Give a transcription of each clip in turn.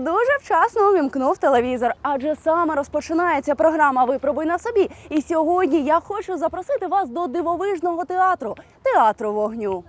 дуже вчасно увімкнув телевізор, адже саме розпочинається програма Випробуй на собі. І сьогодні я хочу запросити вас до дивовижного театру театру вогню.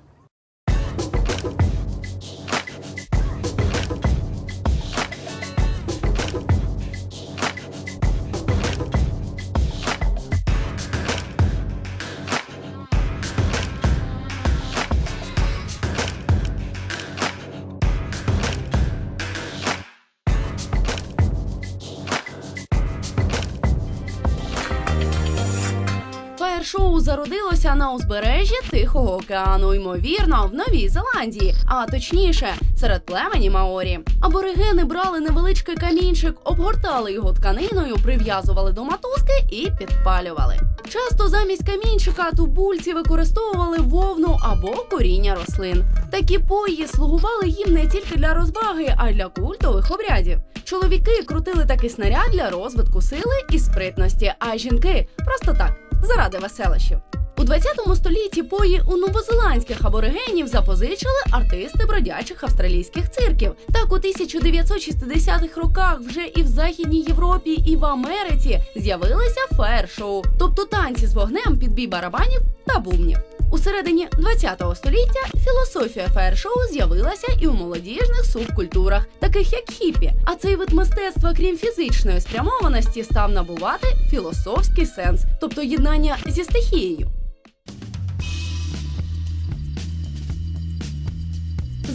Фаєр-шоу зародилося на узбережжі Тихого океану, ймовірно, в Новій Зеландії, а точніше, серед племені Маорі. Аборигени брали невеличкий камінчик, обгортали його тканиною, прив'язували до мотузки і підпалювали. Часто замість камінчика тубульці використовували вовну або коріння рослин. Такі пої слугували їм не тільки для розваги, а й для культових обрядів. Чоловіки крутили такий снаряд для розвитку сили і спритності, а жінки просто так заради веселощів. У 20 столітті пої у новозеландських аборигенів запозичили артисти бродячих австралійських цирків. Так у 1960-х роках вже і в Західній Європі, і в Америці з'явилися фаєр-шоу, тобто танці з вогнем під бій барабанів та бубнів. У середині 20 століття філософія фаєр-шоу з'явилася і у молодіжних субкультурах, таких як хіпі. А цей вид мистецтва, крім фізичної спрямованості, став набувати філософський сенс, тобто єднання зі стихією.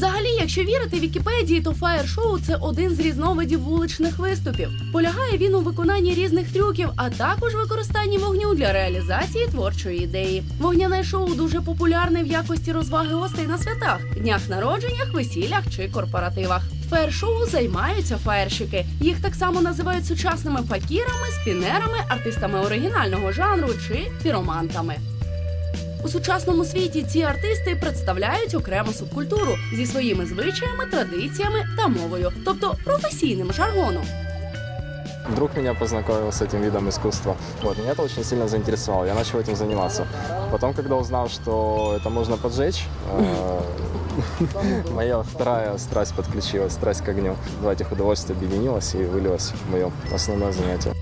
Взагалі, якщо вірити Вікіпедії, то фаєр-шоу це один з різновидів вуличних виступів. Полягає він у виконанні різних трюків, а також використанні вогню для реалізації творчої ідеї. Вогняне шоу дуже популярне в якості розваги гостей на святах, днях народженнях, весіллях чи корпоративах. Фаєр-шоу займаються фаєрщики. Їх так само називають сучасними факірами, спінерами, артистами оригінального жанру чи піромантами. У сучасному світі ці артисти представляють окрему субкультуру зі своїми звичаями, традиціями та мовою, тобто професійним жаргоном. Друг меня познакомил с этим видом искусства. Вот, меня это очень сильно заинтересовало. Я начал этим заниматься. Потом, когда узнал, что это можно поджечь, э, моя вторая страсть подключилась, страсть к огню. Два этих удовольствия объединилось и вылилось в мое основное занятие.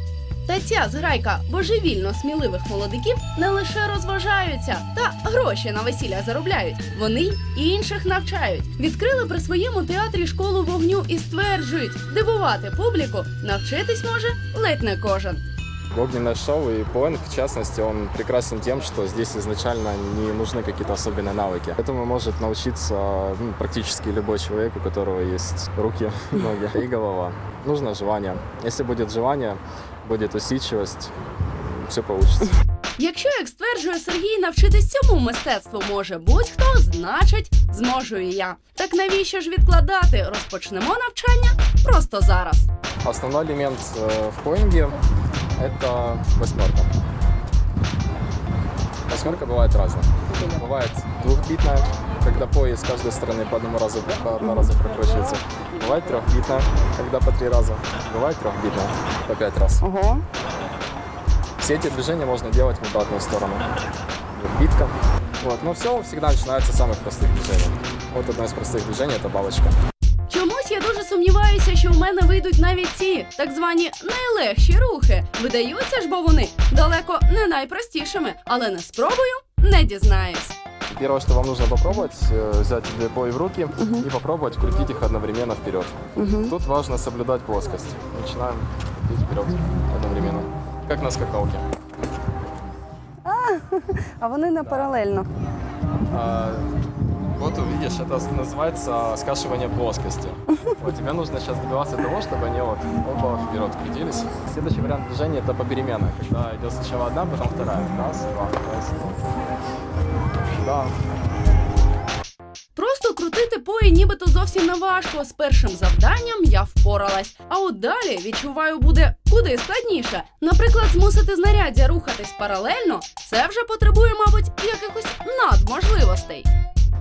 Та ця зграйка божевільно сміливих молодиків не лише розважаються та гроші на весілля заробляють. Вони й інших навчають. Відкрили при своєму театрі школу вогню і стверджують, дивувати публіку навчитись може ледь не кожен. Огненное шоу и поинг, в частности, он прекрасен тем, что здесь изначально не нужны какие-то особенные навыки. Этому может научиться ну, практически любой человек, у которого есть руки, ноги и голова. Нужно желание. Если будет желание, будет усидчивость, все получится. Якщо, як стверджує Сергій, навчитись цьому мистецтву може будь-хто, значить зможу і я. Так навіщо ж відкладати? Розпочнемо навчання просто зараз. Основной элемент э, в поинге – это восьмерка. Восьмерка бывает разная. Бывает двухбитная, когда пояс с каждой стороны по одному разу, по два раза прокручивается. Бывает трехбитная, когда по три раза. Бывает трехбитная, по пять раз. Ого. Все эти движения можно делать в обратную сторону. Битка. Вот. Но все всегда начинается с самых простых движений. Вот одно из простых движений – это балочка. Я дуже сумніваюся, що в мене вийдуть навіть ці так звані найлегші рухи. Видаються ж, бо вони далеко не найпростішими, але не спробую, не дізнаюсь. Первое, что вам нужно попробовать, э, взять две в руки и попробовать крутить их одновременно вперед. Тут важно соблюдать плоскость. Начинаем крутить вперед одновременно. Как на скакалке. А вони не паралельно. А, вот увидишь, это называется скашивание плоскости. Вот тебе нужно сейчас добиваться того, чтобы они вот оба вперед крутились. Следующий вариант движения это попеременно, когда идет сначала одна, потом вторая. Раз, два, раз, два. Да, Просто крутити пої нібито зовсім не важко. З першим завданням я впоралась. А от далі відчуваю буде куди складніше. Наприклад, змусити знаряддя рухатись паралельно це вже потребує, мабуть, якихось надможливостей.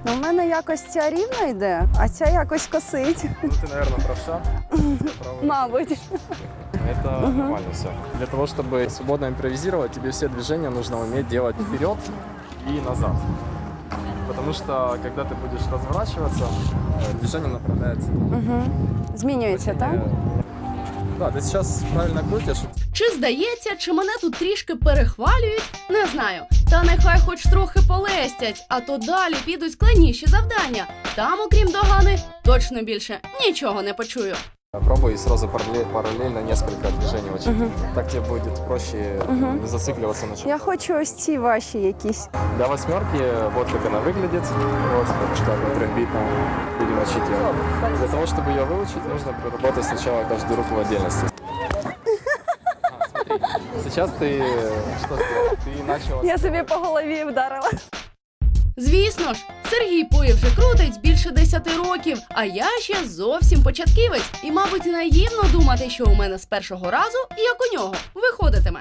Ну, в мене якось ця рівна йде, а ця якось косить. ну ты, наверное, правша. Я правый. Мабуть. Это нормально все. Для того, чтобы свободно импровизировать, тебе все движения нужно уметь делать вперед и назад. потому что когда ты будешь разворачиваться, э, движение направляется. Угу. Змінюється, так? Э, Да, ти зараз правильно крутиш. Чи здається, чи мене тут трішки перехвалюють? Не знаю. Та нехай хоч трохи полестять, а то далі підуть складніші завдання. Там, окрім догани, точно більше нічого не почую. Пробуй сразу параллель- параллельно несколько движений учить. Мгм. Так тебе будет проще Мгм. не зацикливаться на чем. Я хочу ось ці ваші якісь. Для восьмерки вот как она выглядит. Вот так трехбитная. Будем учить ее. Для того, чтобы ее выучить, нужно проработать сначала каждую руку в отдельности. А, смотри. Сейчас ты что сделал? Ты начал... Я собі по голові вдарила. Звісно ж, Сергій Поєв вже крутить більше 10 років, а я ще зовсім початківець. І, мабуть, наївно думати, що у мене з першого разу, як у нього, виходитиме.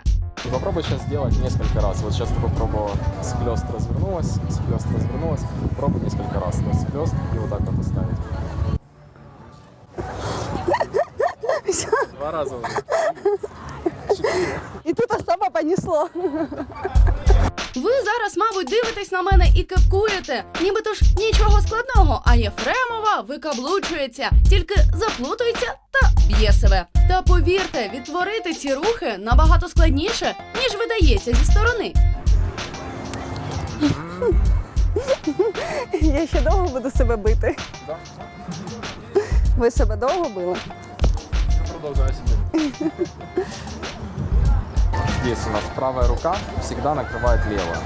Попробуй сейчас сделать несколько раз. Вот сейчас ты попробовал схлест развернулась, схлест развернулась. Пробуй несколько раз. То есть схлест и вот так вот оставить. Два раза уже. Четыре. І тут особо понесло. Ви зараз, мабуть, дивитесь на мене і кепкуєте. Нібито ж нічого складного, а Єфремова викаблучується, тільки заплутується та б'є себе. Та повірте, відтворити ці рухи набагато складніше, ніж видається зі сторони. Я ще довго буду себе бити. Ви себе довго били? Продолжай себе. Здесь у нас правая рука всегда накрывает левую.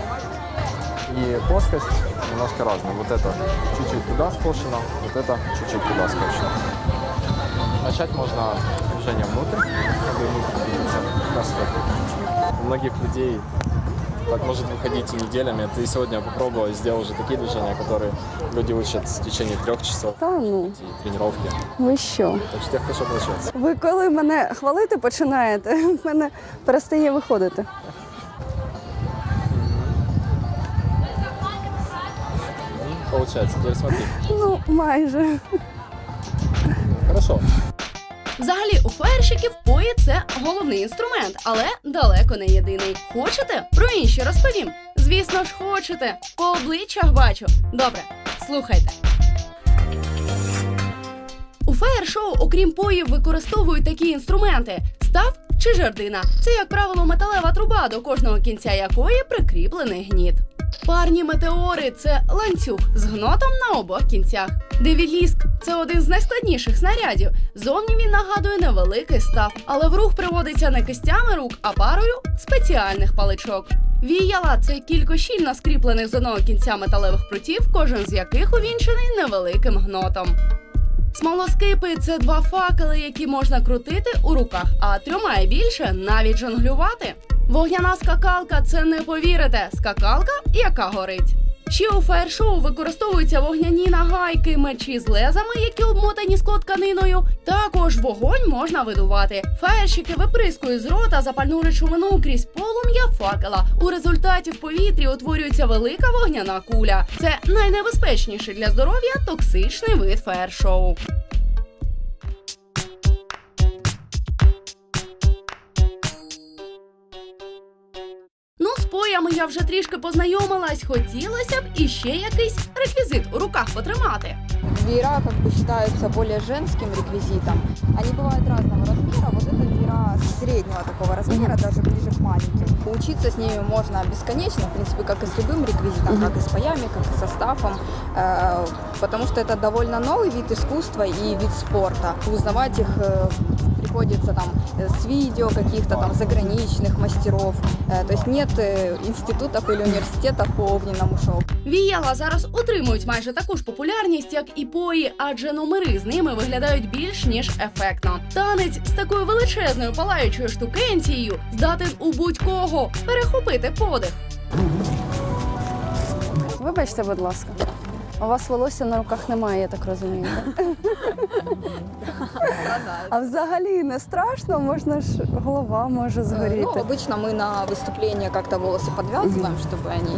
И плоскость немножко разная. Вот это чуть-чуть туда скошено, вот это чуть-чуть туда скошено. Начать можно с движения внутрь, как бы внутрь двигаться. У многих людей так может выходить и неделями. Ты сегодня попробовал и сделал уже такие движения, которые люди учат в течение трех часов Та ну, и тренировки. ви що? Так что тебе хорошо получается. Ви коли мене хвалити починаєте, в мене перестає виходити. Получается. Теперь смотри. Ну, майже. Хорошо. Взагалі, у фаєрщиків пої це головний інструмент, але далеко не єдиний. Хочете? Про інші розповім. Звісно ж, хочете. По обличчях бачу. Добре, слухайте. У фаєр-шоу, окрім поїв, використовують такі інструменти: став чи жердина. Це, як правило, металева труба, до кожного кінця якої прикріплений гніт. Парні метеори це ланцюг з гнотом на обох кінцях. Девіліск це один з найскладніших снарядів. Зовні він нагадує невеликий став, але в рух приводиться не кистями рук, а парою спеціальних паличок. Віяла це кількощільно скріплених з одного кінця металевих прутів, кожен з яких увінчений невеликим гнотом. Смолоскипи це два факели, які можна крутити у руках, а трьома і більше навіть жонглювати. Вогняна скакалка це не повірите, скакалка, яка горить. Ще у фаєр-шоу використовуються вогняні нагайки, мечі з лезами, які обмотані склотканиною. Також вогонь можна видувати. Фаєрщики виприскують з рота запальну речовину крізь полум'я факела. У результаті в повітрі утворюється велика вогняна куля. Це найнебезпечніший для здоров'я токсичний вид фаєр-шоу. Я вже трішки познайомилась. Хотілося б іще якийсь реквізит у руках потримати. Веера как бы считаются более женским реквизитом. Они бывают разного размера. Вот это веера среднего такого размера, даже ближе к маленьким. Учиться с ними можно бесконечно, в принципе, как и с любым реквизитом, как и с паями, как и со стафом, э, потому что это довольно новый вид искусства и вид спорта. Узнавать их э, приходится там э, с видео каких-то там заграничных мастеров. Э, То есть нет э, институтов или университетов по огненному шоу. Віяла зараз отримують майже таку ж популярність, як і пої, адже номери з ними виглядають більш ніж ефектно. Танець з такою величезною палаючою штукенцією здатен у будь-кого перехопити подих. Вибачте, будь ласка. У вас волосся на руках немає, я так розумію. А взагалі не страшно, можна ж голова може Э, Ну, згоріти. обычно мы на выступление как-то волосы подвязываем, чтобы они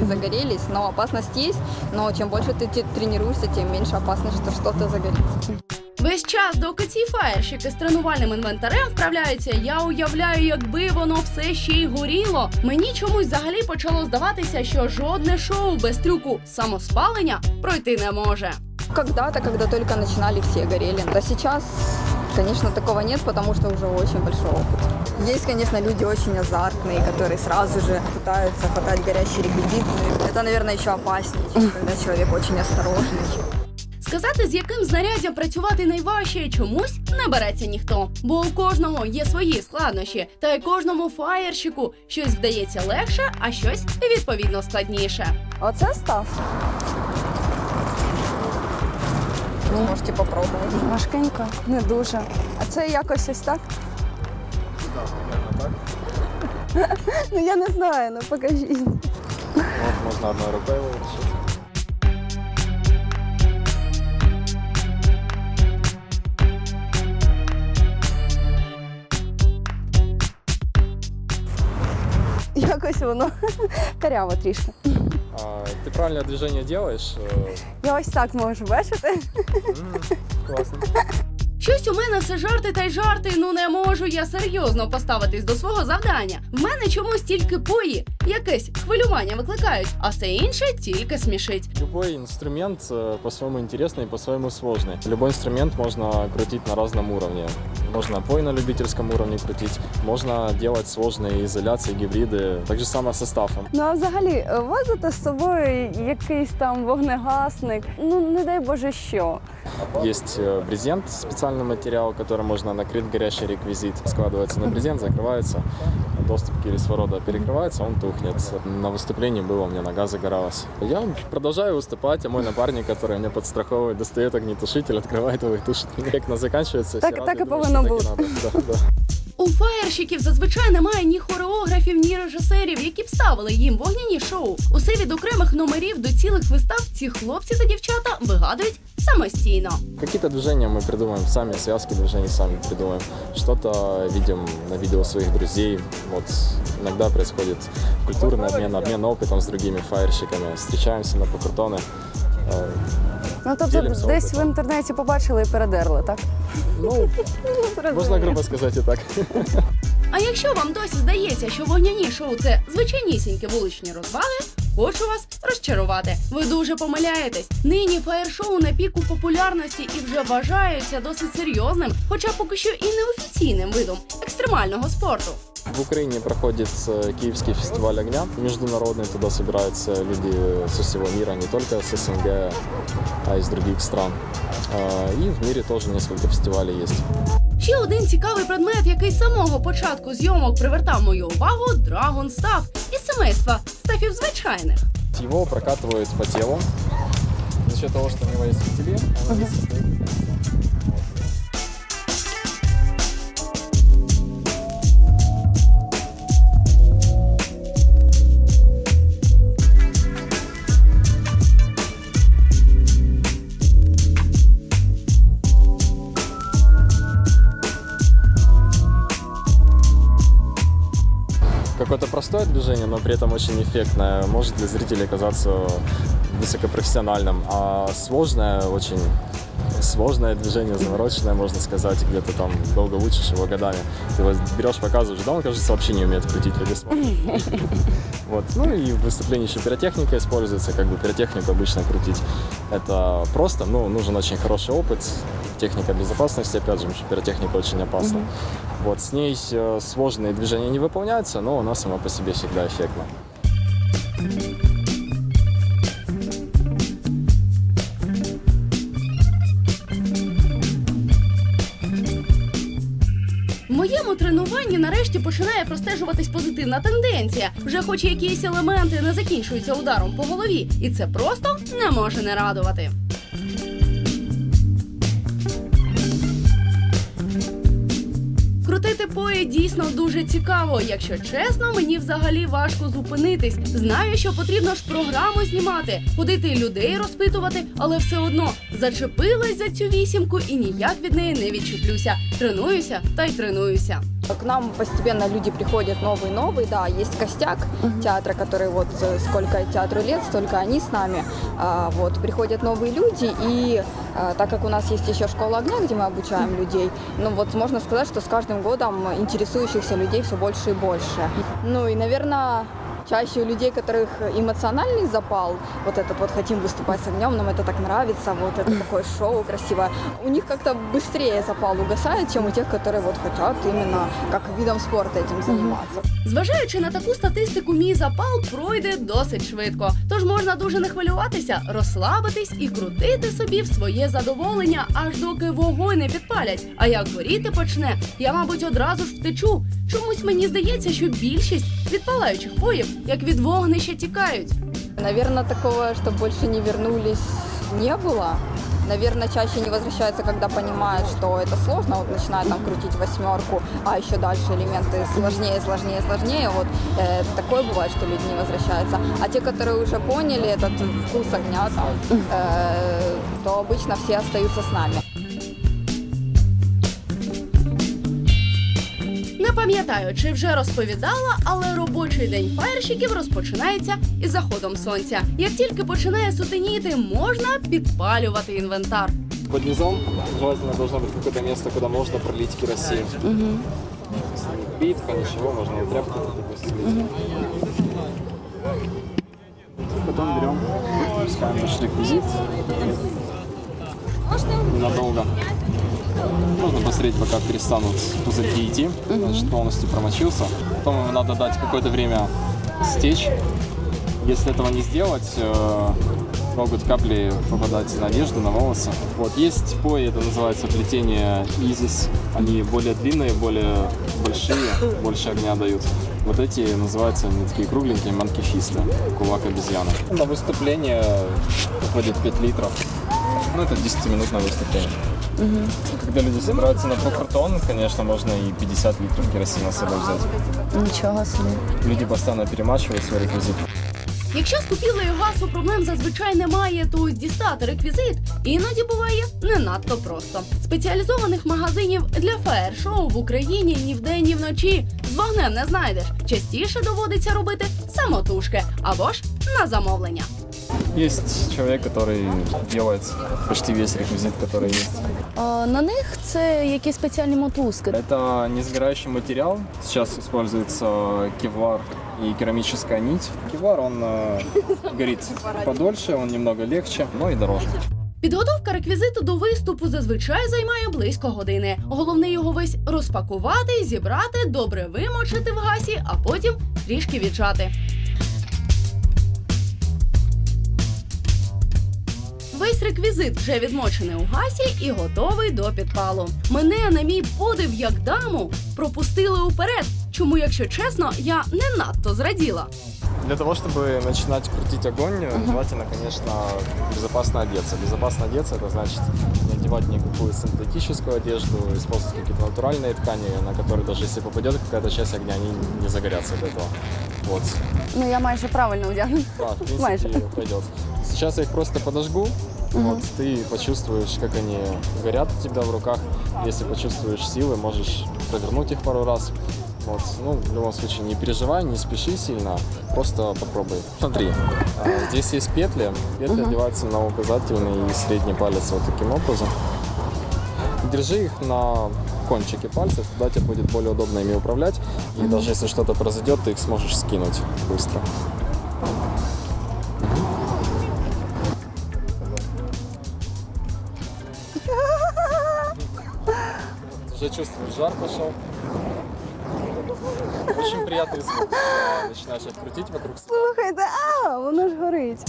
не загорелись. Но опасность есть. Но чем больше ты те- тренируешься, тем меньше опасность, что что-то загорится. Весь час, доки ці фаєрщики з тренувальним інвентарем вправляються, я уявляю, якби воно все ще й горіло. Мені чомусь взагалі почало здаватися, що жодне шоу без трюку самоспалення пройти не може. Когда-то, когда только начинали, все горели. А сейчас, конечно, такого нет, потому что уже очень большой опыт. Есть, конечно, люди очень азартные, которые сразу же пытаются хватать горящий реквизит. Но Это, наверное, еще опаснее, чем когда человек очень осторожный. Сказати, з яким знаряддям працювати найважче чомусь не береться ніхто, бо у кожного є свої складнощі, та й кожному фаєрщику щось вдається легше, а щось відповідно складніше. Оце став. Вы можете попробовать. Важкенько, не дуже. А це якось ось так? Ну я не знаю, ну покажіть. Вот, можно одной рукой Якось воно каряво трішки. А, Ти правильне движення делаешь. э, Я ось так можу, бачите? Mm, Классно. Щось у мене все жарти та й жарти. Ну не можу я серйозно поставитись до свого завдання. В мене чомусь тільки пої, якесь хвилювання викликають, а все інше тільки смішить. Любой инструмент э, по-своему интересный и по-своему сложный. Любой инструмент можно крутить на разном уровне. Можно пой на любительском уровне крутить, можно делать сложные изоляции, гибриды. Так же самое со стафом. Ну а взагалі е, возите з собою якийсь там вогнегасник. Ну не дай Боже що. Есть э, брезент, специальный материал, которым можно накрыть горящий реквизит. Складывается на брезент, закрывается, доступ к кислорода перекрывается, он тухнет. На выступлении было, у меня нога загоралась. Я продолжаю выступать, а мой напарник, который меня подстраховывает, достает огнетушитель, открывает его и тушит. Как на заканчивается, Так- так и повинно надо. Да, да. У фаєрщиків зазвичай немає ні хореографів, ні режисерів, які б ставили їм вогняні шоу. Усе від окремих номерів до цілих вистав ці хлопці та дівчата вигадують самостійно. Какие-то движения мы придумаем сами, связки движений сами придумаем. Что-то видим на видео своих друзей. Вот иногда происходит культурный обмен, обмен опытом с другими фаерщиками. Встречаемся на покрутоны. Ну тобто десь в інтернеті побачили і передерли, так? Ну, можно грубо сказать и так. А якщо вам досі здається, що вогняні шоу це звичайнісінькі вуличні розваги, хочу вас розчарувати. Ви дуже помиляєтесь. Нині фаєр-шоу на піку популярності і вже вважаються досить серйозним, хоча поки що і неофіційним видом екстремального спорту. В Украине проходит э, Киевский фестиваль огня международный. Туда собираются люди со всего мира, не только с СНГ, а из других стран. Э, И в мире тоже несколько фестивалей есть. Ще один цікавий предмет, який з самого початку зйомок привертав мою увагу Драгон Стаф із семейства стафів звичайних. Его прокатывают по телу. За счет того, что у него есть фитили, он здесь движение, но при этом очень эффектное, может для зрителей казаться высокопрофессиональным, а сложное, очень сложное движение, замороченное, можно сказать, где-то там долго учишь его годами. Ты его берешь, показываешь, да, он, кажется, вообще не умеет крутить смотрит. Вот. Ну и в выступлении еще пиротехника используется, как бы пиротехнику обычно крутить. Это просто, ну, нужен очень хороший опыт, техника безопасности, опять же, потому что пиротехника очень опасна. Вот, с ней э, сложные движения не выполняются, но она сама по себе всегда эффектна. В моєму тренуванні нарешті починає простежуватись позитивна тенденція. Вже хоч якісь елементи не закінчуються ударом по голові, і це просто не може не радувати. Крутити дійсно дуже цікаво. Якщо чесно, мені взагалі важко зупинитись. Знаю, що потрібно ж програму знімати, ходити людей розпитувати, але все одно Зачепилась за цю вісімку і ніяк від неї не відчеплюся. Тренуюся та й тренуюся. К нам постепенно люди приходят новые новые, да, есть костяк театра, который вот э, сколько театру лет, столько они с нами. А, вот приходят новые люди, и а, так как у нас есть еще школа огня, где мы обучаем людей, ну вот можно сказать, что с каждым годом интересующихся людей все больше и больше. Ну и, наверное, чаще у людей, которых эмоциональный запал, вот этот вот хотим выступать с огнем, нам это так нравится, вот это такое шоу красивое, у них как-то быстрее запал угасает, чем у тех, которые вот хотят именно как видом спорта этим заниматься. Зважаючи на таку статистику, мій запал пройде досить швидко. Тож можна дуже не хвилюватися, розслабитись і крутити собі в своє задоволення, аж доки вогонь не підпалять. А як горіти почне, я, мабуть, одразу ж втечу. Чомусь мені здається, що більшість від палаючих боїв, як від вогнища, тікають. Наверное, такого, что больше не вернулись, не было. Наверное, чаще не возвращаются, когда понимают, что это сложно, вот начинают там крутить восьмерку, а еще дальше элементы сложнее, сложнее, сложнее. Вот э, такое бывает, что люди не возвращаются. А те, которые уже поняли этот вкус огня, там, э, то обычно все остаются с нами. Пам'ятаю, чи вже розповідала, але робочий день фаєрщиків розпочинається із заходом сонця. Як тільки починає сутеніти, можна підпалювати інвентар. Под низом желательно должно быть какое-то место, куда можно пролить керосин. Не Битка, ничего, можно и тряпку такую слить. Потом берем, пускаем наш реквизит. Ненадолго. Можно посмотреть, пока перестанут пузырьки идти. Значит, полностью промочился. Потом ему надо дать какое-то время стечь. Если этого не сделать, э, могут капли попадать на одежду, на волосы. Вот есть пои, это называется плетение изис. Они более длинные, более большие, больше огня дают. Вот эти называются, они такие кругленькие, манкифисты, кулак обезьяны. На выступление уходит 5 литров. Ну, это 10-минутное выступление. Когда люди собираются на покрутон, конечно, можно и 50 литров керосина с собой взять. Нічого собі. Люди постоянно перемачивают свой реквизит. Якщо з купівлею газу проблем зазвичай немає, то дістати реквізит іноді буває не надто просто. Спеціалізованих магазинів для фаєр-шоу в Україні ні вдень, ні вночі з вогнем не знайдеш. Частіше доводиться робити самотужки або ж на замовлення. Есть человек, который делает почти весь реквизит, который есть. на них це якісь спеціальні мотузки. Это несгорающий материал. Сейчас используется кевлар и керамическая нить. Кевлар, он э, горит подольше, он немного легче, но и дороже. Підготовка реквізиту до виступу зазвичай займає близько години. Головне його весь розпакувати, зібрати, добре вимочити в гасі, а потім трішки віджати. Весь реквізит вже відмочений у гасі і готовий до підпалу. Мене на мій подив як даму пропустили уперед. Чому, якщо чесно, я не надто зраділа. Для того, чтобы начинать крутить огонь, желательно, конечно, безопасно одеться. Безопасно одеться, это значит не одевать никакую синтетическую одежду, использовать какие-то натуральные ткани, на которые даже если попадет какая-то часть огня, они не загорятся от этого. Вот. Ну я майже правильно одягнена. Да, в принципе, Майже. пойдет. Сейчас я их просто подожгу. Вот, ты почувствуешь, как они горят у тебя в руках. Если почувствуешь силы, можешь провернуть их пару раз. Вот. Ну, в любом случае, не переживай, не спеши сильно, просто попробуй. Смотри, а, здесь есть петли. Петли одеваются на указательный и средний палец вот таким образом. Держи их на кончике пальцев, тогда тебе будет более удобно ими управлять. И даже если что-то произойдет, ты их сможешь скинуть быстро. Уже чувствуешь, жар пошел. Очень приятный звук. когда Начинаешь открутить вокруг себя. Слухайте, а воно ж горить.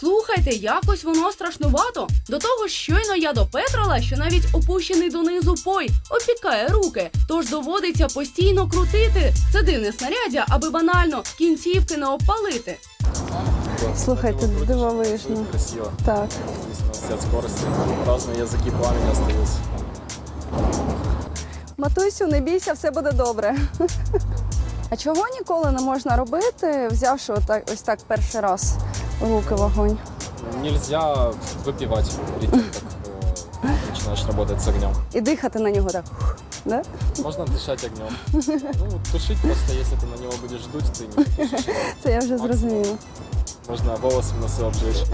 Слухайте, якось воно страшнувато. До того ж, щойно я допетрала, що навіть опущений донизу пой опікає руки. Тож доводиться постійно крутити. Це дивне снаряддя, аби банально кінцівки не обпалити. Слухайте, Его крутишь, дивовижно. будет Красиво. Так. В зависимости от скорости. Разные языки пламени остаются. Матусю, не бійся, все буде добре. А чого ніколи не можна робити, взявши отак, ось так перший раз в руки вогонь? Нельзя выпивать перед тем, как э, начинаешь работать с огнем. І дихати на нього так. Да? Можно дышать огнем. Ну, тушить просто, если ты на него будешь дуть, ты не потушишь. Це я вже зрозуміла. Можно волосы в носу обжечь.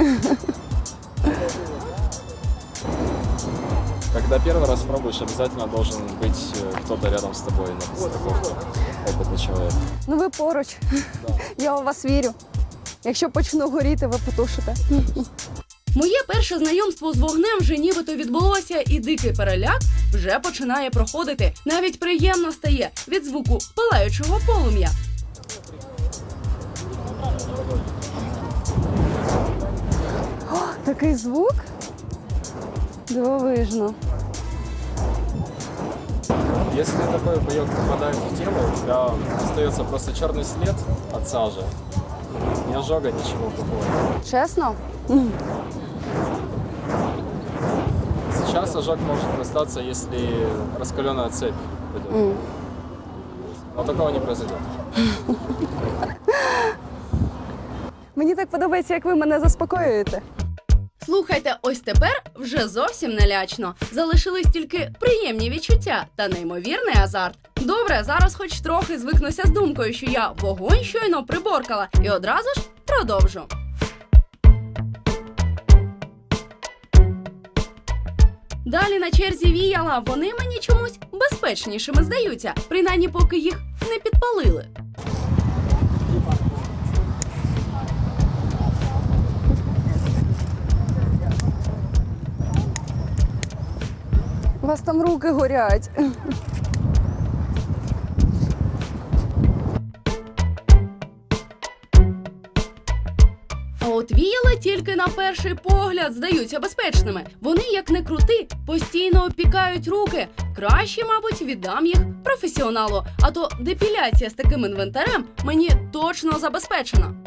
Когда первый раз пробуешь, обязательно должен быть э, кто-то рядом с тобой на подстраховке. Опытный человек. Ну ви поруч. Да. Я у вас вірю. Якщо почну горіти, ви потушите. Моє перше знайомство з вогнем вже нібито відбулося, і дикий переляк вже починає проходити. Навіть приємно стає від звуку палаючого полум'я. Такий звук. Дивовижно. Если такой боек попадает в тело, у тебя остается просто черный след от сажи. Ни ожога, ничего плохого. Чесно? Сейчас ожог может остаться, если раскаленная цепь пойдет. Но такого не произойдет. Мені так подобається, як ви мене заспокоюєте. Слухайте, ось тепер вже зовсім не лячно. Залишились тільки приємні відчуття та неймовірний азарт. Добре, зараз хоч трохи звикнуся з думкою, що я вогонь щойно приборкала, і одразу ж продовжу. Далі на черзі віяла, вони мені чомусь безпечнішими здаються, принаймні поки їх не підпалили. У вас там руки горять. А от віяла тільки на перший погляд здаються безпечними. Вони, як не крути, постійно опікають руки. Краще, мабуть, віддам їх професіоналу. А то депіляція з таким інвентарем мені точно забезпечена.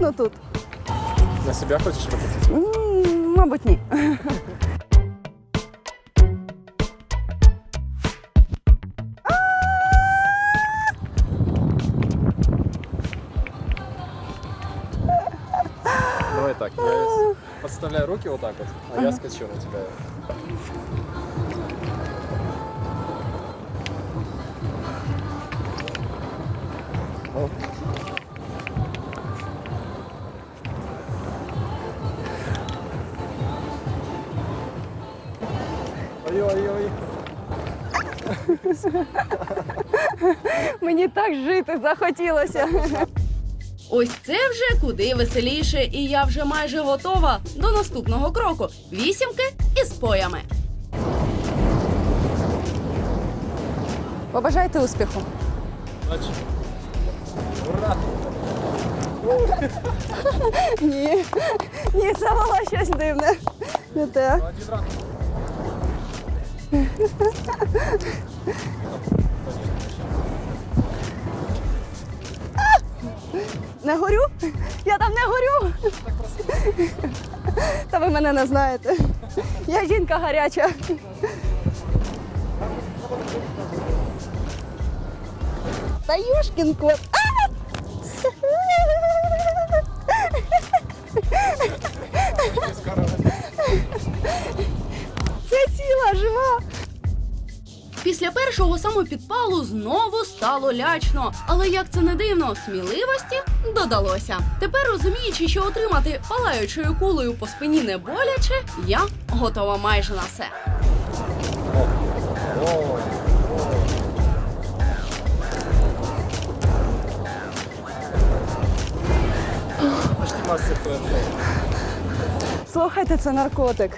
Спекотно тут. На себя хочешь покатить? М, Мабуть, ні. Давай так, я подставляю руки вот так вот, а я скачу на тебя. О. Мені так жити захотілося. Ось це вже куди веселіше, і я вже майже готова до наступного кроку: вісімки із поями. Побажайте успіху. Ура! Ні. Ні, це було щось дивне. Не те. Не горю? Я там не горю. Та ви мене не знаєте. Я жінка гаряча. Та юшкін кот. Це ціла жива. Після першого самопідпалу знову стало лячно. Але як це не дивно, сміливості додалося. Тепер розуміючи, що отримати палаючою кулею по спині не боляче, я готова майже на все. Слухайте, це наркотик.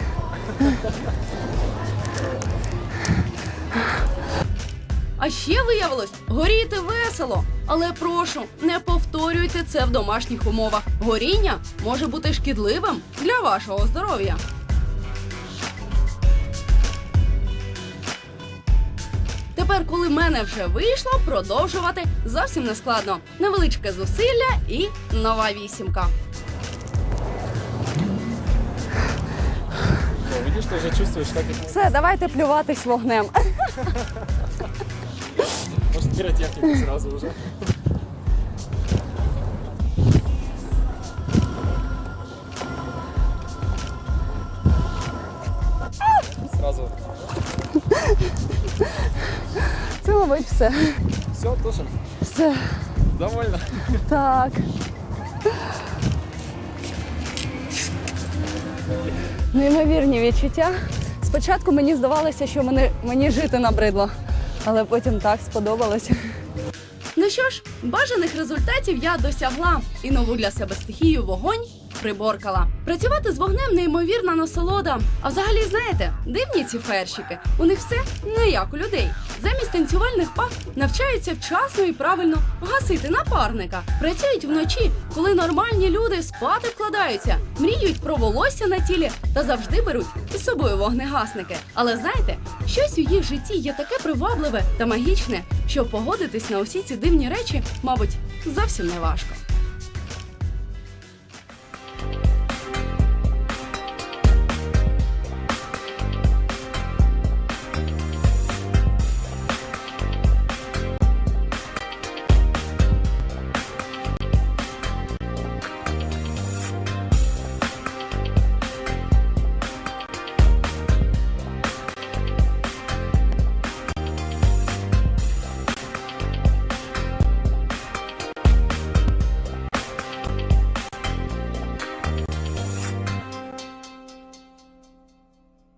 А ще виявилось, горіти весело. Але прошу, не повторюйте це в домашніх умовах. Горіння може бути шкідливим для вашого здоров'я. Тепер, коли в мене вже вийшло, продовжувати зовсім не складно. Невеличке зусилля і нова вісімка. Все, давайте плюватись вогнем. Может, пиротехнику сразу уже. Сразу. Це, мабуть, все. Все, тушим. Все. Довольно. Так. Неймовірні відчуття. Спочатку мені здавалося, що мені, мені жити набридло, але потім так сподобалося. Ну що ж, бажаних результатів я досягла і нову для себе стихію вогонь приборкала. Працювати з вогнем неймовірна насолода. А взагалі, знаєте, дивні ці фершики. У них все не як у людей. Замість танцювальних пак навчаються вчасно і правильно гасити напарника. Працюють вночі, коли нормальні люди спати вкладаються, мріють про волосся на тілі та завжди беруть із собою вогнегасники. Але знаєте, щось у їх житті є таке привабливе та магічне, що погодитись на усі ці дивні речі, мабуть, зовсім не важко.